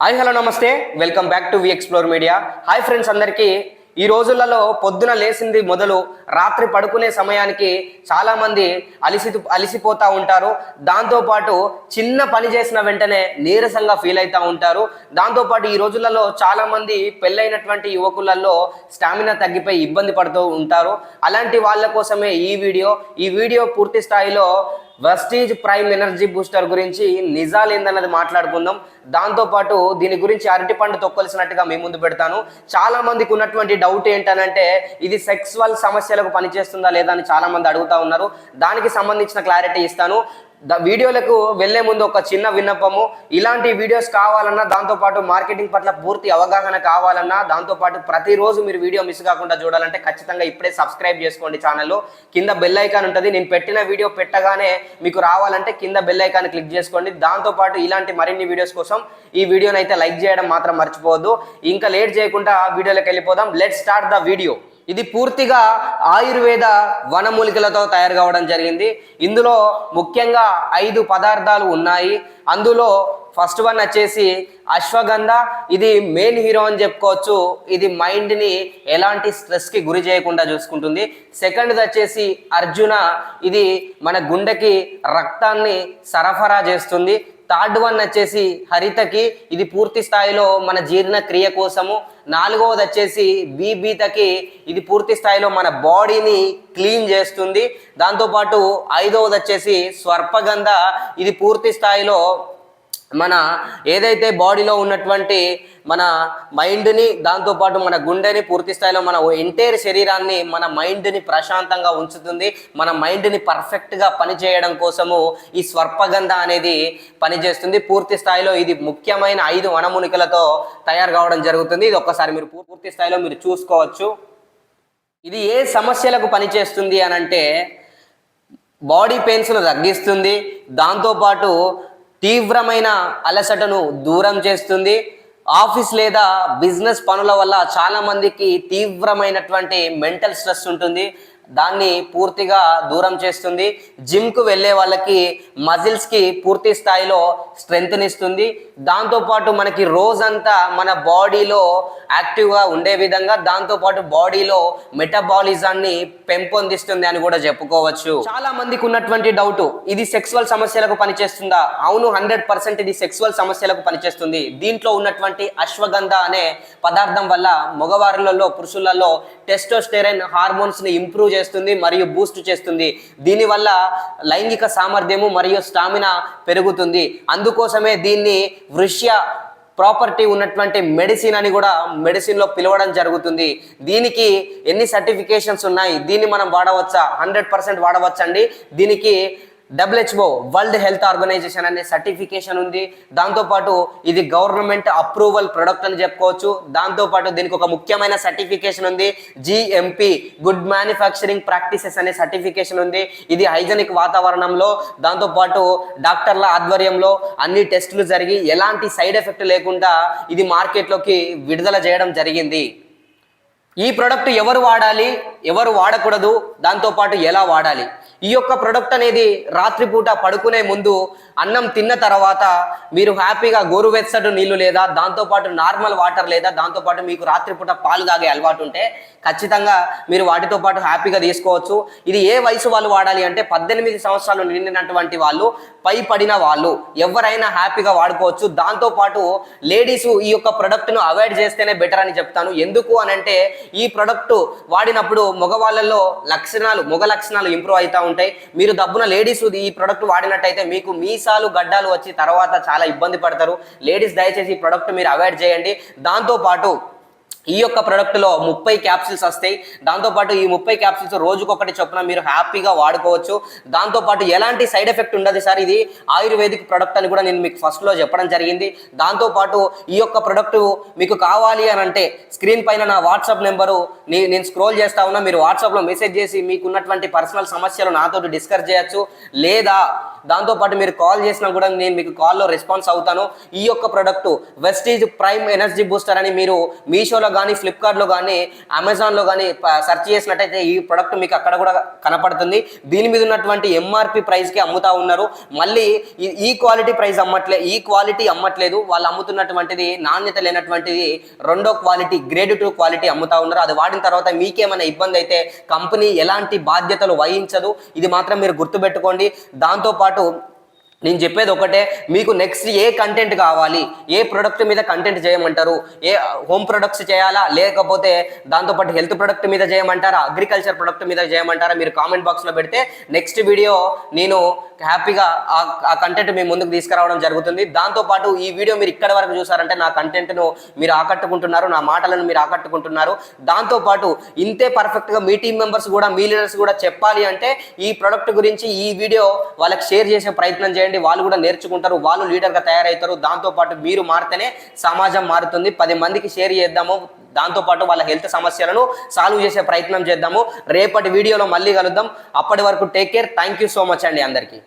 Hi hello namaste. Welcome back to V explore media hi friends అందరికీ. ఈ రోజులలో పొద్దున లేచింది మొదలు రాత్రి పడుకునే సమయానికి చాలామంది అలిసి అలిసిపోతూ ఉంటారు. దాంతోపాటు చిన్న పని చేసిన వెంటనే నీరసంగా ఫీల్ అవుతూ ఉంటారు. దాంతోపాటు ఈ రోజులలో చాలామంది పెళ్ళైనటువంటి యువకులలో స్టామినా తగ్గిపోయి ఇబ్బంది పడుతూ ఉంటారు. అలాంటి వాళ్ళ కోసమే ఈ వీడియో. ఈ వీడియో పూర్తి స్థాయిలో వెస్టీజ్ ప్రైమ్ ఎనర్జీ బూస్టర్ గురించి నిజాలు ఏందన్నది మాట్లాడుకుందాం. దాంతోపాటు దీని గురించి అరటి పండు తొక్కలిసినట్టుగా మీ ముందు పెడతాను. చాలా మందికి ఉన్నటువంటి డౌట్ ఏంటనంటే ఇది సెక్సువల్ సమస్యలకు పనిచేస్తుందా లేదా అని చాలా మంది అడుగుతా ఉన్నారు. దానికి సంబంధించిన క్లారిటీ ఇస్తాను. వీడియోలకు వెళ్ళే ముందు ఒక చిన్న విన్నపము. ఇలాంటి వీడియోస్ కావాలన్నా దాంతోపాటు మార్కెటింగ్ పట్ల పూర్తి అవగాహన కావాలన్నా దాంతోపాటు ప్రతిరోజు మీరు వీడియో మిస్ కాకుండా చూడాలంటే ఖచ్చితంగా ఇప్పుడే సబ్స్క్రైబ్ చేసుకోండి ఛానల్ కింద బెల్ ఐకాన్ ఉంటుంది. నేను పెట్టిన వీడియో పెట్టగానే మీకు రావాలంటే కింద బెల్ ఐకాన్ క్లిక్ చేసుకోండి. దాంతోపాటు ఇలాంటి మరిన్ని వీడియోస్ కోసం ఈ వీడియోని అయితే లైక్ చేయడం మాత్రం మర్చిపోవద్దు. ఇంకా లేట్ చేయకుండా వీడియోలోకి వెళ్ళిపోదాం. లెట్ స్టార్ట్ ద వీడియో ఇది పూర్తిగా ఆయుర్వేద వనమూలికలతో తయారు కావడం జరిగింది. ఇందులో ముఖ్యంగా ఐదు పదార్థాలు ఉన్నాయి. అందులో ఫస్ట్ వన్ వచ్చేసి అశ్వగంధ ఇది మెయిన్ హీరో అని చెప్పుకోవచ్చు. ఇది మైండ్ని ఎలాంటి స్ట్రెస్కి గురి చేయకుండా చూసుకుంటుంది. సెకండ్ది వచ్చేసి అర్జున ఇది మన గుండెకి రక్తాన్ని సరఫరా చేస్తుంది. థర్డ్ వన్ వచ్చేసి హరితకి. ఇది పూర్తి స్థాయిలో మన జీర్ణక్రియ కోసము. నాలుగవది వచ్చేసి బీబీతకి ఇది పూర్తి స్థాయిలో మన బాడీని క్లీన్ చేస్తుంది. దాంతోపాటు ఐదవది వచ్చేసి స్వర్పగంధ. ఇది పూర్తి స్థాయిలో మన ఏదైతే బాడీలో ఉన్నటువంటి మన మైండ్ని దాంతోపాటు మన గుండెని పూర్తి స్థాయిలో మన ఎంటైర్ శరీరాన్ని మన మైండ్ని ప్రశాంతంగా ఉంచుతుంది. మన మైండ్ని పర్ఫెక్ట్గా పనిచేయడం కోసము ఈ స్వర్పగంధ అనేది పనిచేస్తుంది. పూర్తి స్థాయిలో ఇది ముఖ్యమైన ఐదు వనమునికలతో తయారు కావడం జరుగుతుంది. ఇది ఒక్కసారి మీరు పూర్తి స్థాయిలో మీరు చూసుకోవచ్చు. ఇది ఏ సమస్యలకు పనిచేస్తుంది అని అంటే బాడీ పెయిన్స్ను తగ్గిస్తుంది. దాంతోపాటు తీవ్రమైన అలసటను దూరం చేస్తుంది. ఆఫీస్ లేదా బిజినెస్ పనుల వల్ల చాలా మందికి తీవ్రమైనటువంటి మెంటల్ స్ట్రెస్ ఉంటుంది. దాన్ని పూర్తిగా దూరం చేస్తుంది. జిమ్కు వెళ్ళే వాళ్ళకి మజిల్స్కి పూర్తి స్థాయిలో స్ట్రెంగ్త్నిస్తుంది దాంతోపాటు మనకి రోజంతా మన బాడీలో యాక్టివ్గా ఉండే విధంగా దాంతోపాటు బాడీలో మెటబాలిజాన్ని పెంపొందిస్తుంది అని కూడా చెప్పుకోవచ్చు. చాలా మందికి ఉన్నటువంటి డౌట్ ఇది సెక్సువల్ సమస్యలకు పనిచేస్తుందా? అవును హండ్రెడ్ పర్సెంట్ ఇది సెక్సువల్ సమస్యలకు పనిచేస్తుంది. దీంట్లో ఉన్నటువంటి అశ్వగంధ అనే పదార్థం వల్ల మగవారులలో పురుషులలో టెస్టోస్టెరైన్ హార్మోన్స్ని ఇంప్రూవ్ చేస్తుంది మరియు బూస్ట్ చేస్తుంది. దీనివల్ల లైంగిక సామర్థ్యము మరియు స్టామినా పెరుగుతుంది. అందుకోసమే దీన్ని వృష్య ప్రాపర్టీ ఉన్నటువంటి మెడిసిన్ అని కూడా మెడిసిన్లో పిలవడం జరుగుతుంది. దీనికి ఎన్ని సర్టిఫికేషన్స్ ఉన్నాయి? దీన్ని మనం వాడవచ్చా? హండ్రెడ్ పర్సెంట్ వాడవచ్చండి. దీనికి డబ్ల్యూహెచ్ఓ వరల్డ్ హెల్త్ ఆర్గనైజేషన్ అనే సర్టిఫికేషన్ ఉంది. దాంతోపాటు ఇది గవర్నమెంట్ అప్రూవల్ ప్రొడక్ట్ అని చెప్పుకోవచ్చు. దాంతోపాటు దీనికి ఒక ముఖ్యమైన సర్టిఫికేషన్ ఉంది. జిఎంపి గుడ్ మ్యానుఫ్యాక్చరింగ్ ప్రాక్టీసెస్ అనే సర్టిఫికేషన్ ఉంది. ఇది హైజెనిక్ వాతావరణంలో దాంతోపాటు డాక్టర్ల ఆధ్వర్యంలో అన్ని టెస్టులు జరిగి ఎలాంటి సైడ్ ఎఫెక్ట్ లేకుండా ఇది మార్కెట్లోకి విడుదల చేయడం జరిగింది. ఈ ప్రొడక్ట్ ఎవరు వాడాలి? ఎవరు వాడకూడదు దాంతోపాటు ఎలా వాడాలి? ఈ యొక్క ప్రొడక్ట్ అనేది రాత్రిపూట పడుకునే ముందు అన్నం తిన్న తర్వాత మీరు హ్యాపీగా గోరువెచ్చటి నీళ్ళు లేదా దాంతోపాటు నార్మల్ వాటర్ లేదా దాంతోపాటు మీకు రాత్రిపూట పాలు తాగే అలవాటు ఉంటే ఖచ్చితంగా మీరు వాటితో పాటు హ్యాపీగా తీసుకోవచ్చు. ఇది ఏ వయసు వాళ్ళు వాడాలి అంటే పద్దెనిమిది సంవత్సరాలు నిండినటువంటి వాళ్ళు పై పడిన వాళ్ళు ఎవరైనా హ్యాపీగా వాడుకోవచ్చు. దాంతోపాటు లేడీస్ ఈ యొక్క ప్రొడక్ట్ను అవాయిడ్ చేస్తేనే బెటర్ అని చెప్తాను. ఎందుకు అని అంటే ఈ ప్రొడక్ట్ వాడినప్పుడు మగవాళ్ళలో లక్షణాలు మగ లక్షణాలు ఇంప్రూవ్ అవుతూ ఉంటాయి. మీరు దబ్బున లేడీస్ ఈ ప్రొడక్ట్ వాడినట్టయితే మీకు మీసాలు గడ్డాలు వచ్చి తర్వాత చాలా ఇబ్బంది పడతారు. లేడీస్ దయచేసి ఈ ప్రొడక్ట్ మీరు అవాయిడ్ చేయండి. దాంతోపాటు ఈ యొక్క ప్రొడక్ట్లో ముప్పై క్యాప్సిల్స్ వస్తాయి. దాంతోపాటు ఈ ముప్పై క్యాప్సిల్స్ రోజుకొకటి చొప్పున మీరు హ్యాపీగా వాడుకోవచ్చు. దాంతోపాటు ఎలాంటి సైడ్ ఎఫెక్ట్ ఉండదు సార్. ఇది ఆయుర్వేదిక్ ప్రొడక్ట్ అని కూడా నేను మీకు ఫస్ట్లో చెప్పడం జరిగింది. దాంతోపాటు ఈ యొక్క ప్రొడక్ట్ మీకు కావాలి అని అంటే స్క్రీన్ పైన నా వాట్సాప్ నెంబరు నేను స్క్రోల్ చేస్తా ఉన్నా. మీరు వాట్సాప్లో మెసేజ్ చేసి మీకు ఉన్నటువంటి పర్సనల్ సమస్యలు నాతో డిస్కస్ చేయొచ్చు. లేదా దాంతోపాటు మీరు కాల్ చేసినా కూడా నేను మీకు కాల్లో రెస్పాన్స్ అవుతాను. ఈ యొక్క product Vestige prime energy booster అని మీరు మీషోలో కానీ ఫ్లిప్కార్ట్లో కానీ అమెజాన్లో కానీ సెర్చ్ చేసినట్టయితే ఈ ప్రొడక్ట్ మీకు అక్కడ కూడా కనపడుతుంది. దీని మీద ఉన్నటువంటి ఎంఆర్పి ప్రైస్కి అమ్ముతా ఉన్నారు. మళ్ళీ ఈ- ఈ క్వాలిటీ ప్రైస్ అమ్మట్లే ఈ క్వాలిటీ అమ్మట్లేదు. వాళ్ళు అమ్ముతున్నటువంటిది నాణ్యత లేనటువంటిది రెండో క్వాలిటీ గ్రేడ్ టూ క్వాలిటీ అమ్ముతా ఉన్నారు. అది వాడిన తర్వాత మీకేమైనా ఇబ్బంది అయితే కంపెనీ ఎలాంటి బాధ్యతలు వహించదు. ఇది మాత్రం మీరు గుర్తుపెట్టుకోండి. దాంతోపాటు నేను చెప్పేది ఒకటే మీకు నెక్స్ట్ ఏ కంటెంట్ కావాలి ఏ ప్రొడక్ట్ మీద కంటెంట్ చేయమంటారు ఏ హోమ్ ప్రొడక్ట్స్ చేయాలా లేకపోతే దాంతోపాటు హెల్త్ ప్రొడక్ట్ మీద చేయమంటారా అగ్రికల్చర్ ప్రొడక్ట్ మీద చేయమంటారా మీరు కామెంట్ బాక్స్లో పెడితే నెక్స్ట్ వీడియో నేను హ్యాపీగా ఆ- కంటెంట్ మీ ముందుకు తీసుకురావడం జరుగుతుంది. దాంతోపాటు ఈ వీడియో మీరు ఇక్కడ వరకు చూసారంటే నా కంటెంట్ను మీరు ఆకట్టుకుంటున్నారు నా మాటలను మీరు ఆకట్టుకుంటున్నారు. దాంతోపాటు ఇంతే పర్ఫెక్ట్గా మీ టీం మెంబర్స్ కూడా మీ లీడర్స్ కూడా చెప్పాలి అంటే ఈ ప్రొడక్ట్ గురించి ఈ వీడియో వాళ్ళకి షేర్ చేసే ప్రయత్నం చేయండి. చేయండి వాళ్ళు కూడా నేర్చుకుంటారు వాళ్ళు లీడర్గా తయారవుతారు. దాంతోపాటు మీరు మారితేనే సమాజం మారుతుంది. పది మందికి షేర్ చేద్దాము. దాంతోపాటు వాళ్ళ హెల్త్ సమస్యలను సాల్వ్ చేసే ప్రయత్నం చేద్దాము. రేపటి వీడియోలో మళ్ళీ కలుద్దాం. అప్పటి వరకు take care. Thank you so much అండి అందరికీ.